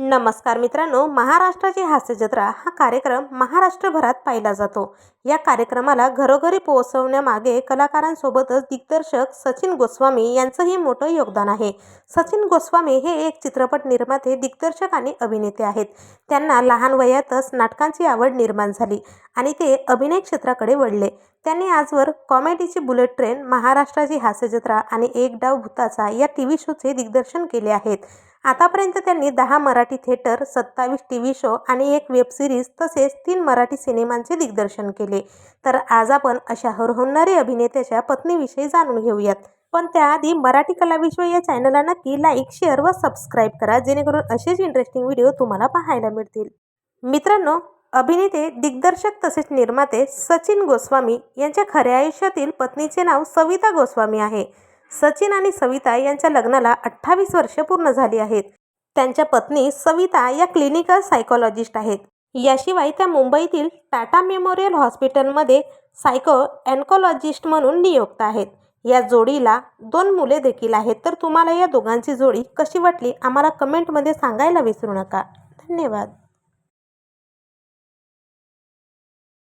नमस्कार मित्रांनो महाराष्ट्राची हास्यजत्रा हा कार्यक्रम महाराष्ट्रभरात पाहिला जातो. या कार्यक्रमाला घरोघरी पोहोचवण्यामागे कलाकारांसोबतच दिग्दर्शक सचिन गोस्वामी यांचंही मोठं योगदान आहे. सचिन गोस्वामी हे एक चित्रपट निर्माते दिग्दर्शक आणि अभिनेते आहेत. त्यांना लहान वयातच नाटकांची आवड निर्माण झाली आणि ते अभिनय क्षेत्राकडे वळले. त्यांनी आजवर कॉमेडीची बुलेट ट्रेन महाराष्ट्राची हास्यजत्रा आणि एक डाव भूताचा या टी व्ही शोचे दिग्दर्शन केले आहेत. आतापर्यंत त्यांनी दहा मराठी थिएटर सत्तावीस टी व्ही शो आणि एक वेब सिरीज तसेच तीन मराठी सिनेमांचे दिग्दर्शन केले. तर आज आपण अशा हरहुन्नारी अभिनेत्याच्या पत्नीविषयी जाणून घेऊयात. पण त्याआधी मराठी कलाविश्व या चॅनलला नक्की लाईक शेअर व सबस्क्राईब करा जेणेकरून असेच इंटरेस्टिंग व्हिडिओ तुम्हाला पाहायला मिळतील. मित्रांनो अभिनेते दिग्दर्शक तसेच निर्माते सचिन गोस्वामी यांच्या खऱ्या आयुष्यातील पत्नीचे नाव सविता गोस्वामी आहे. सचिन आणि सविता यांच्या लग्नाला अठ्ठावीस वर्षे पूर्ण झाली आहेत. त्यांच्या पत्नी सविता या क्लिनिकल सायकोलॉजिस्ट आहेत. याशिवाय त्या मुंबईतील टाटा मेमोरियल हॉस्पिटलमध्ये सायको अँकोलॉजिस्ट म्हणून नियुक्त आहेत. या जोडीला दोन मुले देखील आहेत. तर तुम्हाला या दोघांची जोडी कशी वाटली? आम्हाला कमेंटमध्ये सांगायला विसरू नका. धन्यवाद.